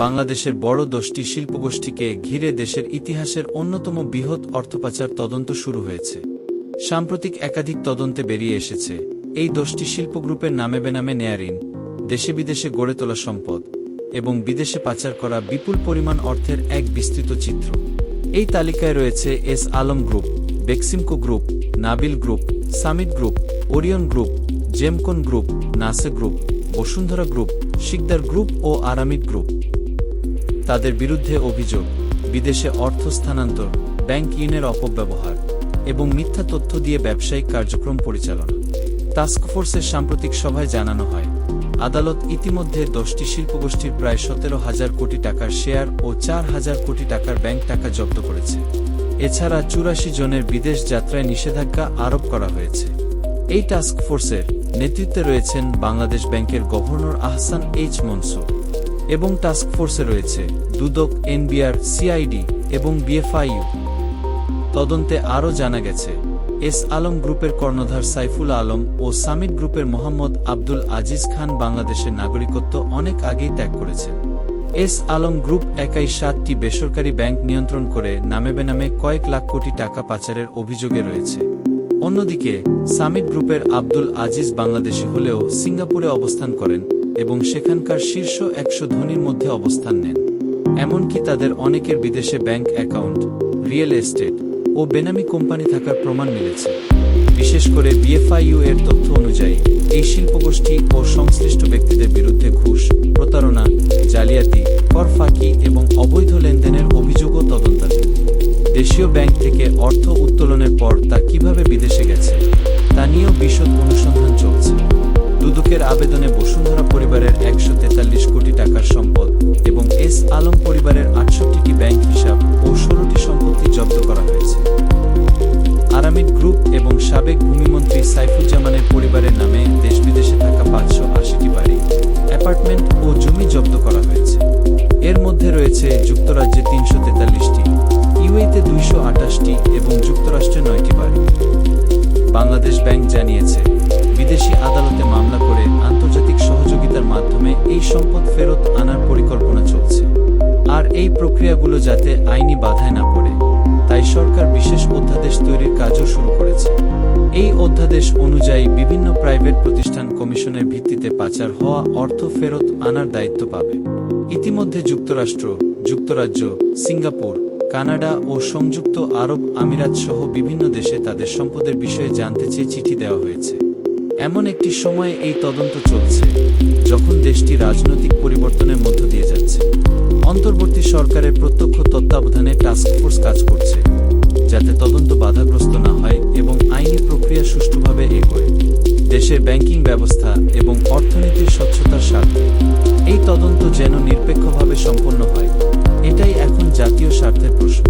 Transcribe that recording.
বাংলাদেশের বড় দশটি শিল্পগোষ্ঠীকে ঘিরে দেশের ইতিহাসের অন্যতম বৃহৎ অর্থপাচার তদন্ত শুরু হয়েছে। সাম্প্রতিক একাধিক তদন্তে বেরিয়ে এসেছে, এই দশটি শিল্পগ্রুপের নামে বেনামে নেয়া ঋণ দেশে বিদেশে গড়ে তোলা সম্পদ এবং বিদেশে পাচার করা বিপুল পরিমাণ অর্থের এক বিস্তৃত চিত্র। এই তালিকায় রয়েছে S Alam group, Beximco group, Nabil group Summit group, Orion group, Gemcon group, Nassa group, Bashundhara group, Sikder group ও আরামিক গ্রুপ। তাদের বিরুদ্ধে অভিযোগ, বিদেশে অর্থ স্থানান্তর, ব্যাংক ইনের অপব্যবহার এবং মিথ্যা তথ্য দিয়ে ব্যবসায়িক কার্যক্রম পরিচালনা। টাস্কফোর্সের সাম্প্রতিক সভায় জানানো হয়, আদালত ইতিমধ্যে দশটি শিল্পগোষ্ঠীর প্রায় সতেরো হাজার কোটি টাকার শেয়ার ও চার হাজার কোটি টাকার ব্যাংক টাকা জব্দ করেছে। এছাড়া চুরাশি জনের বিদেশ যাত্রায় নিষেধাজ্ঞা আরোপ করা হয়েছে। এই টাস্ক ফোর্সের নেতৃত্বে রয়েছেন বাংলাদেশ ব্যাংকের গভর্নর আহসান এইচ মনসুর। এবং টাস্ক ফোর্সে রয়েছে দুদক, এনবিআর, সিআইডি এবং বিএফআইইউ তদন্তে আরও জানা গেছে, এস আলম গ্রুপের কর্ণধার সাইফুল আলম ও সামিট গ্রুপের মোহাম্মদ আব্দুল আজিজ খান বাংলাদেশের নাগরিকত্ব অনেক আগেই ত্যাগ করেছেন। এস আলম গ্রুপ একাই সাতটি বেসরকারি ব্যাংক নিয়ন্ত্রণ করে নামে বেনামে কয়েক লাখ কোটি টাকা পাচারের অভিযোগে রয়েছে। অন্যদিকে সামিট গ্রুপের আব্দুল আজিজ বাংলাদেশি হলেও সিঙ্গাপুরে অবস্থান করেন। এবং সেখানকার শীর্ষ একশো ধনীর মধ্যে অবস্থান নেন। এমনকি তাদের অনেকের বিদেশে ব্যাংক অ্যাকাউন্ট, রিয়েল এস্টেট ও বেনামি কোম্পানি থাকার প্রমাণ মিলেছে। বিশেষ করে বিএফআইইউ এর তথ্য অনুযায়ী, এই শিল্পগোষ্ঠী ও সংশ্লিষ্ট ব্যক্তিদের বিরুদ্ধে ঘুষ, প্রতারণা, জালিয়াতি কর ফাঁকি এবং অবৈধ লেনদেনের অভিযোগও তদন্তাধীন। দেশীয় ব্যাংক থেকে অর্থ উত্তোলনের পর তা কীভাবে বিদেশে সম্পদ ফেরত আনার পরিকল্পনা চলছে। আর এই প্রক্রিয়াগুলো যাতে আইনি বাধায় না পড়ে, তাই সরকার বিশেষ অধ্যাদেশ তৈরির কাজও শুরু করেছে। এই অধ্যাদেশ অনুযায়ী বিভিন্ন প্রাইভেট প্রতিষ্ঠান কমিশনের ভিত্তিতে পাচার হওয়া অর্থ ফেরত আনার দায়িত্ব পাবে। ইতিমধ্যে যুক্তরাষ্ট্র, যুক্তরাজ্য, সিঙ্গাপুর, কানাডা ও সংযুক্ত আরব আমিরাত সহ বিভিন্ন দেশে তাদের সম্পদের বিষয়ে জানতে চেয়ে চিঠি দেওয়া হয়েছে। এমন একটি সময়ে এই তদন্ত চলছে, যখন দেশটি রাজনৈতিক পরিবর্তনের মধ্য দিয়ে যাচ্ছে। অন্তর্বর্তী সরকারের প্রত্যক্ষ তত্ত্বাবধানে টাস্কফোর্স কাজ করছে, যাতে তদন্ত বাধাগ্রস্ত না হয় এবং আইনি প্রক্রিয়া সুষ্ঠুভাবে এগোয়। দেশের ব্যাংকিং ব্যবস্থা এবং অর্থনীতির স্বচ্ছতার স্বার্থে এই তদন্ত যেন নিরপেক্ষভাবে সম্পন্ন হয়, এটাই এখন জাতীয় স্বার্থের প্রশ্ন।